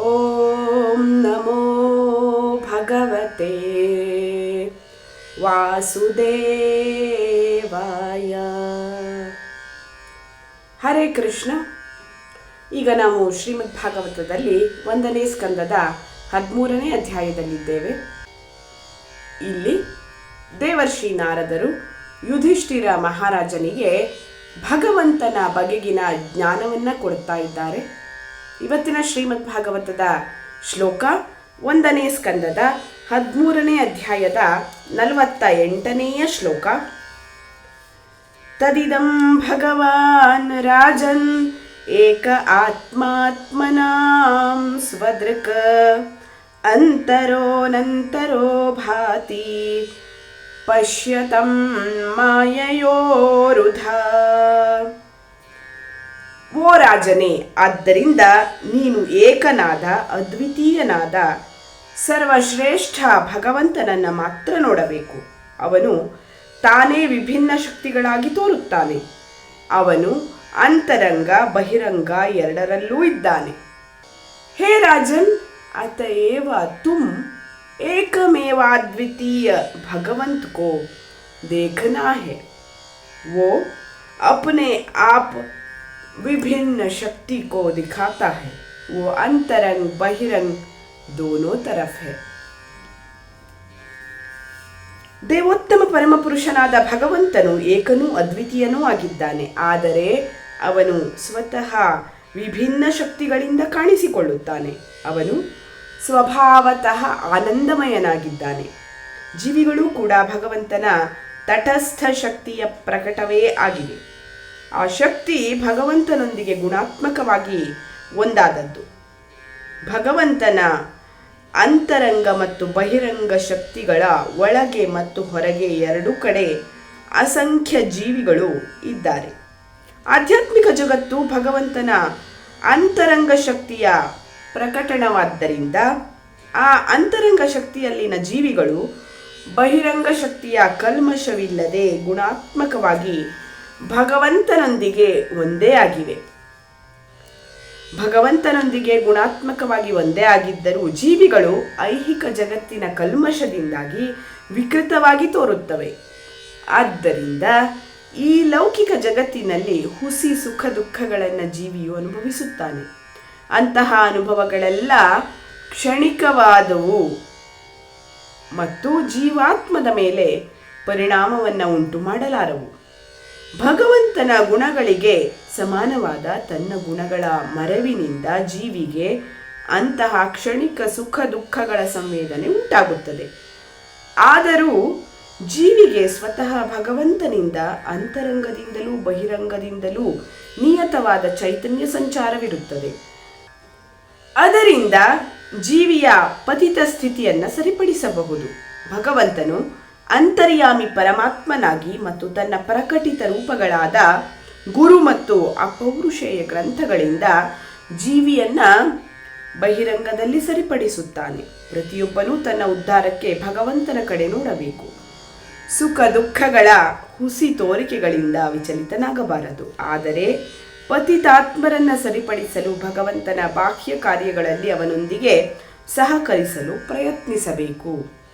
ॐ नमो भगवते ವಾಸುದೇವಾಯ ಹರೇ ಕೃಷ್ಣ ಈಗ ನಾವು ಶ್ರೀಮದ್ ಭಾಗವತದಲ್ಲಿ ಒಂದನೇ ಸ್ಕಂದದ ಹದಿಮೂರನೇ ಅಧ್ಯಾಯದಲ್ಲಿದ್ದೇವೆ ಇಲ್ಲಿ ದೇವರ್ಷಿ ನಾರದರು ಯುಧಿಷ್ಠಿರ ಮಹಾರಾಜನಿಗೆ ಭಗವಂತನ ಬಗೆಗಿನ ಜ್ಞಾನವನ್ನು ಕೊಡ್ತಾ ಇದ್ದಾರೆ ಇವತ್ತಿನ ಶ್ರೀಮದ್ ಭಾಗವತದ ಶ್ಲೋಕ ಒಂದನೇ ಸ್ಕಂದದ ಹದಿಮೂರನೇ ಅಧ್ಯಾಯದ ನಲವತ್ತ ಎಂಟನೆಯ ಶ್ಲೋಕ. ತದಿದಂ ಭಗವಾನ್ ರಾಜನ್ ಏಕ ಆತ್ಮಾತ್ಮನಾಂ ಸ್ವದೃಕ್. ಅಂತರೋನಂತರೋ ಭಾತಿ ಪಶ್ಯತಂ ಮಾಯಯೋರುಧ. ಓ ರಾಜನೇ ಆದ್ದರಿಂದ ನೀನು ಏಕನಾದ ಅದ್ವಿತೀಯನಾದ ಸರ್ವಶ್ರೇಷ್ಠ ಭಗವಂತನನ್ನು ಮಾತ್ರ ನೋಡಬೇಕು ಅವನು ತಾನೇ ವಿಭಿನ್ನ ಶಕ್ತಿಗಳಾಗಿ ತೋರುತ್ತಾನೆ ಅವನು ಅಂತರಂಗ ಬಹಿರಂಗ ಎರಡರಲ್ಲೂ ಇದ್ದಾನೆ ಹೇ ರಾಜನ್ ಅತಏವ ತುಮ್ ಏಕಮೇವಾದ್ವಿತೀಯ भगवंत को देखना है वो अपने आप विभिन्न शक्ति को दिखाता है वो अंतरंग बहिरंग दोनों तरफ है ದೇವೋತ್ತಮ ಪರಮಪುರುಷನಾದ ಭಗವಂತನು ಏಕನೂ ಅದ್ವಿತೀಯನೂ ಆಗಿದ್ದಾನೆ ಆದರೆ ಅವನು ಸ್ವತಃ ವಿಭಿನ್ನ ಶಕ್ತಿಗಳಿಂದ ಕಾಣಿಸಿಕೊಳ್ಳುತ್ತಾನೆ ಅವನು ಸ್ವಭಾವತಃ ಆನಂದಮಯನಾಗಿದ್ದಾನೆ ಜೀವಿಗಳು ಕೂಡ ಭಗವಂತನ ತಟಸ್ಥ ಶಕ್ತಿಯ ಪ್ರಕಟವೇ ಆಗಿದೆ ಆ ಶಕ್ತಿ ಭಗವಂತನೊಂದಿಗೆ ಗುಣಾತ್ಮಕವಾಗಿ ಒಂದಾದದ್ದು. ಭಗವಂತನ ಅಂತರಂಗ ಮತ್ತು ಬಹಿರಂಗ ಶಕ್ತಿಗಳ ಒಳಗೆ ಮತ್ತು ಹೊರಗೆ ಎರಡೂ ಕಡೆ ಅಸಂಖ್ಯ ಜೀವಿಗಳು ಇದ್ದಾರೆ. ಆಧ್ಯಾತ್ಮಿಕ ಜಗತ್ತು ಭಗವಂತನ ಅಂತರಂಗ ಶಕ್ತಿಯ ಪ್ರಕಟಣವಾದ್ದರಿಂದ ಆ ಅಂತರಂಗ ಶಕ್ತಿಯಲ್ಲಿನ ಜೀವಿಗಳು ಬಹಿರಂಗ ಶಕ್ತಿಯ ಕಲ್ಮಶವಿಲ್ಲದೆ ಗುಣಾತ್ಮಕವಾಗಿ ಭಗವಂತನೊಂದಿಗೆ ಒಂದೇ ಆಗಿವೆ. ಭಗವಂತನೊಂದಿಗೆ ಗುಣಾತ್ಮಕವಾಗಿ ಒಂದೇ ಆಗಿದ್ದರೂ ಜೀವಿಗಳು ಐಹಿಕ ಜಗತ್ತಿನ ಕಲ್ಮಶದಿಂದಾಗಿ ವಿಕೃತವಾಗಿ ತೋರುತ್ತವೆ. ಆದ್ದರಿಂದ ಈ ಲೌಕಿಕ ಜಗತ್ತಿನಲ್ಲಿ ಹುಸಿ ಸುಖ ದುಃಖಗಳನ್ನು ಜೀವಿಯು ಅನುಭವಿಸುತ್ತಾನೆ. ಅಂತಹ ಅನುಭವಗಳೆಲ್ಲ ಕ್ಷಣಿಕವಾದವು ಮತ್ತು ಜೀವಾತ್ಮದ ಮೇಲೆ ಪರಿಣಾಮವನ್ನು ಉಂಟು ಮಾಡಲಾರವು. ಭಗವಂತನ ಗುಣಗಳಿಗೆ ಸಮಾನವಾದ ತನ್ನ ಗುಣಗಳ ಮರವಿನಿಂದ ಜೀವಿಗೆ ಅಂತಹ ಕ್ಷಣಿಕ ಸುಖ ದುಃಖಗಳ ಸಂವೇದನೆ ಉಂಟಾಗುತ್ತದೆ. ಆದರೂ ಜೀವಿಗೆ ಸ್ವತಃ ಭಗವಂತನಿಂದ, ಅಂತರಂಗದಿಂದಲೂ ಬಹಿರಂಗದಿಂದಲೂ ನಿಯತವಾದ ಚೈತನ್ಯ ಸಂಚಾರವಿರುತ್ತದೆ. ಅದರಿಂದ ಜೀವಿಯ ಪತಿತ ಸ್ಥಿತಿಯನ್ನು ಸರಿಪಡಿಸಬಹುದು. ಭಗವಂತನು ಅಂತರ್ಯಾಮಿ ಪರಮಾತ್ಮನಾಗಿ ಮತ್ತು ತನ್ನ ಪ್ರಕಟಿತ ರೂಪಗಳಾದ ಗುರು ಮತ್ತು ಅಪೌರುಷೇಯ ಗ್ರಂಥಗಳಿಂದ ಜೀವಿಯನ್ನ ಬಹಿರಂಗದಲ್ಲಿ ಸರಿಪಡಿಸುತ್ತಾನೆ. ಪ್ರತಿಯೊಬ್ಬನೂ ತನ್ನ ಉದ್ಧಾರಕ್ಕೆ ಭಗವಂತನ ಕಡೆ ನೋಡಬೇಕು. ಸುಖ ದುಃಖಗಳ ಹುಸಿ ತೋರಿಕೆಗಳಿಂದ ವಿಚಲಿತನಾಗಬಾರದು. ಆದರೆ ಪತಿತಾತ್ಮರನ್ನ ಸರಿಪಡಿಸಲು ಭಗವಂತನ ಬಾಹ್ಯ ಕಾರ್ಯಗಳಲ್ಲಿ ಅವನೊಂದಿಗೆ ಸಹಕರಿಸಲು ಪ್ರಯತ್ನಿಸಬೇಕು.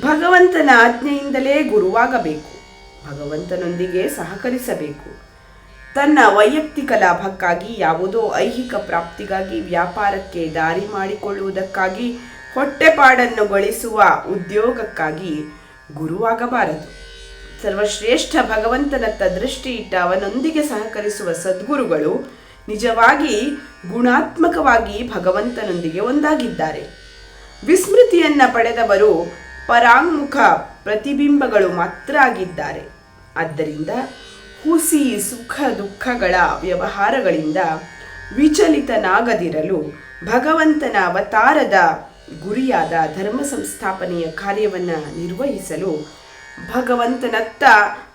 ಭಗವಂತನ ಆಜ್ಞೆಯಿಂದಲೇ ಗುರುವಾಗಬೇಕು. ಭಗವಂತನೊಂದಿಗೆ ಸಹಕರಿಸಬೇಕು. ತನ್ನ ವೈಯಕ್ತಿಕ ಲಾಭಕ್ಕಾಗಿ ಯಾವುದೋ ಐಹಿಕ ಪ್ರಾಪ್ತಿಗಾಗಿ ವ್ಯಾಪಾರಕ್ಕೆ ದಾರಿ ಮಾಡಿಕೊಳ್ಳುವುದಕ್ಕಾಗಿ ಹೊಟ್ಟೆಪಾಡನ್ನು ಗಳಿಸುವ ಉದ್ಯೋಗಕ್ಕಾಗಿ ಗುರುವಾಗಬಾರದು. ಸರ್ವಶ್ರೇಷ್ಠ ಭಗವಂತನತ್ತ ದೃಷ್ಟಿ ಇಟ್ಟ ಅವನೊಂದಿಗೆ ಸಹಕರಿಸುವ ಸದ್ಗುರುಗಳು ನಿಜವಾಗಿ ಗುಣಾತ್ಮಕವಾಗಿ ಭಗವಂತನೊಂದಿಗೆ ಒಂದಾಗಿದ್ದಾರೆ. ವಿಸ್ಮೃತಿಯನ್ನು ಪಡೆದವರು ಪರಾಂಗುಖ ಪ್ರತಿಬಿಂಬಗಳು ಮಾತ್ರ ಆಗಿದ್ದಾರೆ. ಆದ್ದರಿಂದ ಹುಸಿ, ಸುಖ, ದುಃಖಗಳ ವ್ಯವಹಾರಗಳಿಂದ ವಿಚಲಿತನಾಗದಿರಲು ಭಗವಂತನ ಅವತಾರದ ಗುರಿಯಾದ ಧರ್ಮ ಸಂಸ್ಥಾಪನೆಯ ಕಾರ್ಯವನ್ನು ನಿರ್ವಹಿಸಲು ಭಗವಂತನತ್ತ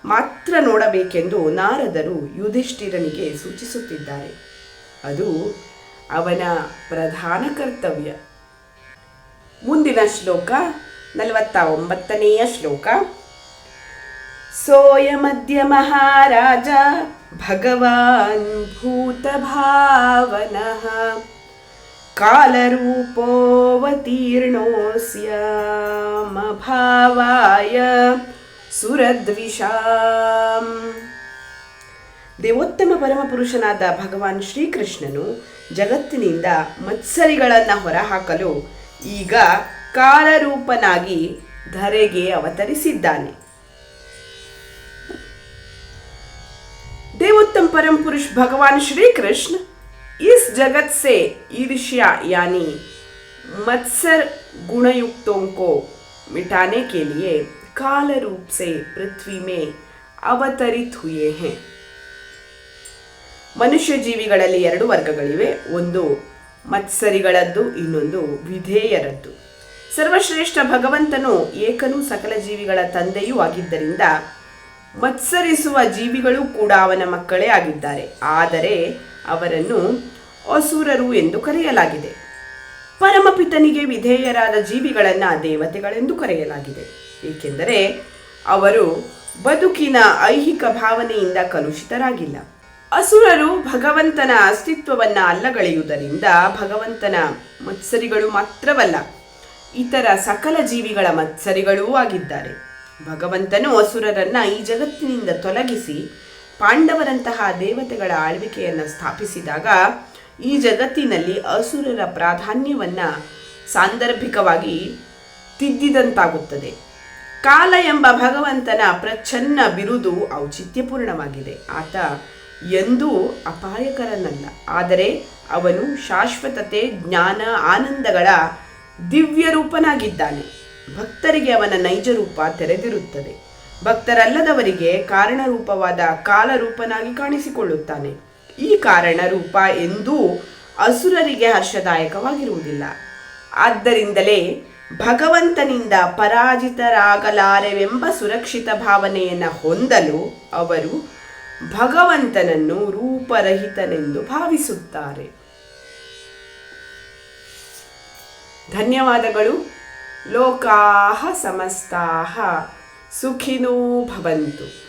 ಮಾತ್ರ ನೋಡಬೇಕೆಂದು ನಾರದರು ಯುಧಿಷ್ಠಿರನಿಗೆ ಸೂಚಿಸುತ್ತಿದ್ದಾರೆ. ಅದು ಅವನ ಪ್ರಧಾನ ಕರ್ತವ್ಯ. ಮುಂದಿನ ಶ್ಲೋಕ ನಲವತ್ತ ಒಂಬತ್ತನೆಯ ಶ್ಲೋಕ ಸೋಯಮದ್ಯ ಮಹಾರಾಜ ಭಗವಾನ್ ಭೂತಭಾವನಃ ಕಾಲರೂಪೋವತೀರ್ಣೋಸ್ಯ ಮಭಾವಾಯ ಸುರದ್ವಿಷಾಂ. ದೇವೋತ್ತಮ ಪರಮಪುರುಷನಾದ ಭಗವಾನ್ ಶ್ರೀಕೃಷ್ಣನು ಜಗತ್ತಿನಿಂದ ಮತ್ಸರಿಗಳನ್ನು ಹೊರಹಾಕಲು ಈಗ ಕಾಲರೂಪನಾಗಿ ಧರೆಗೆ ಅವತರಿಸಿದ್ದಾನೆ देवोत्तम परम पुरुष भगवान श्री कृष्ण इस जगत से ईर्ष्या यानी मत्सर गुणयुक्तों को मिटाने के लिए काल रूप से पृथ्वी में ಅವತರಿತ್ ಹುಯೇ हैं ಮನುಷ್ಯ ಜೀವಿಗಳಲ್ಲಿ ಎರಡು ವರ್ಗಗಳಿವೆ ಒಂದು ಮತ್ಸರಿಗಳದ್ದು ಇನ್ನೊಂದು ವಿಧೇಯರದ್ದು ಸರ್ವಶ್ರೇಷ್ಠ ಭಗವಂತನು ಏಕನೂ ಸಕಲ ಜೀವಿಗಳ ತಂದೆಯೂ ಆಗಿದ್ದರಿಂದ ಮತ್ಸರಿಸುವ ಜೀವಿಗಳು ಕೂಡ ಅವನ ಮಕ್ಕಳೇ ಆಗಿದ್ದಾರೆ. ಆದರೆ ಅವರನ್ನು ಅಸುರರು ಎಂದು ಕರೆಯಲಾಗಿದೆ. ಪರಮಪಿತನಿಗೆ ವಿಧೇಯರಾದ ಜೀವಿಗಳನ್ನು ದೇವತೆಗಳೆಂದು ಕರೆಯಲಾಗಿದೆ. ಏಕೆಂದರೆ ಅವರು ಬದುಕಿನ ಐಹಿಕ ಭಾವನೆಯಿಂದ ಕಲುಷಿತರಾಗಿಲ್ಲ. ಅಸುರರು ಭಗವಂತನ ಅಸ್ತಿತ್ವವನ್ನು ಅಲ್ಲಗಳೆಯುವುದರಿಂದ ಭಗವಂತನ ಮತ್ಸರಿಗಳು ಮಾತ್ರವಲ್ಲ ಇತರ ಸಕಲ ಜೀವಿಗಳ ಮತ್ಸರಿಗಳೂ ಆಗಿದ್ದಾರೆ. ಭಗವಂತನು ಅಸುರರನ್ನ ಈ ಜಗತ್ತಿನಿಂದ ತೊಲಗಿಸಿ ಪಾಂಡವರಂತಹ ದೇವತೆಗಳ ಆಳ್ವಿಕೆಯನ್ನು ಸ್ಥಾಪಿಸಿದಾಗ ಈ ಜಗತ್ತಿನಲ್ಲಿ ಅಸುರರ ಪ್ರಾಧಾನ್ಯವನ್ನು ಸಾಂದರ್ಭಿಕವಾಗಿ ತಿದ್ದಿದಂತಾಗುತ್ತದೆ. ಕಾಲ ಎಂಬ ಭಗವಂತನ ಪ್ರಚ್ಛನ್ನ ಬಿರುದು ಔಚಿತ್ಯಪೂರ್ಣವಾಗಿದೆ. ಆತ ಎಂದೂ ಅಪಾಯಕರನಲ್ಲ. ಆದರೆ ಅವನು ಶಾಶ್ವತತೆ, ಜ್ಞಾನ, ಆನಂದಗಳ ದಿವ್ಯ ರೂಪನಾಗಿದ್ದಾನೆ ಭಕ್ತರಿಗೆ ಅವನ ನೈಜ ರೂಪ ತೆರೆದಿರುತ್ತದೆ. ಭಕ್ತರಲ್ಲದವರಿಗೆ ಕಾರಣರೂಪವಾದ ಕಾಲರೂಪನಾಗಿ ಕಾಣಿಸಿಕೊಳ್ಳುತ್ತಾನೆ. ಈ ಕಾರಣ ರೂಪ ಎಂದೂ ಅಸುರರಿಗೆ ಹರ್ಷದಾಯಕವಾಗಿರುವುದಿಲ್ಲ. ಆದ್ದರಿಂದಲೇ ಭಗವಂತನಿಂದ ಪರಾಜಿತರಾಗಲಾರೆವೆಂಬ ಸುರಕ್ಷಿತ ಭಾವನೆಯನ್ನು ಹೊಂದಲು ಅವರು ಭಗವಂತನನ್ನು ರೂಪರಹಿತನೆಂದು ಭಾವಿಸುತ್ತಾರೆ. ಧನ್ಯವಾದಗಳು. ಲೋಕಾಹ ಸಮಸ್ತಾಹ. ಸುಖಿನೋ ಭವಂತು.